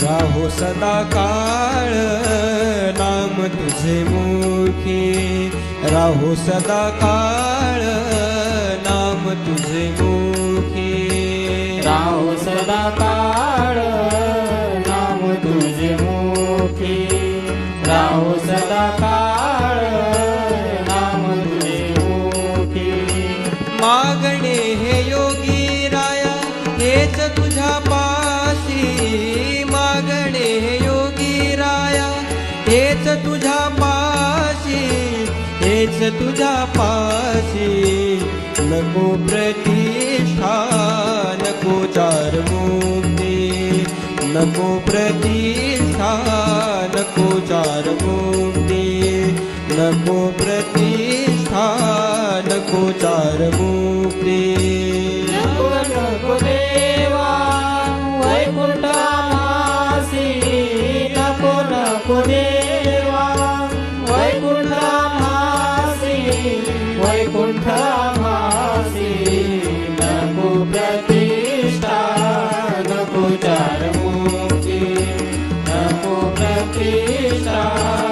राहो सदा काळ नाम तुझे मुखी राहो सदा काळ नाम तुझे मुखी राहो सदा काळ नाम तुझे मुखी राहो सदा काळ नाम तुझे मुखी मागणे हे योगी राया हेच तुझ्या पाशी. हेच तुझ्या पाशी हेच तुझ्या पाशी. नको प्रतिष्ठा नको चार मुक्ती नको प्रतिष्ठा नको चार मुक्ती नको प्रतिष्ठा नको चार मुक्ती सीता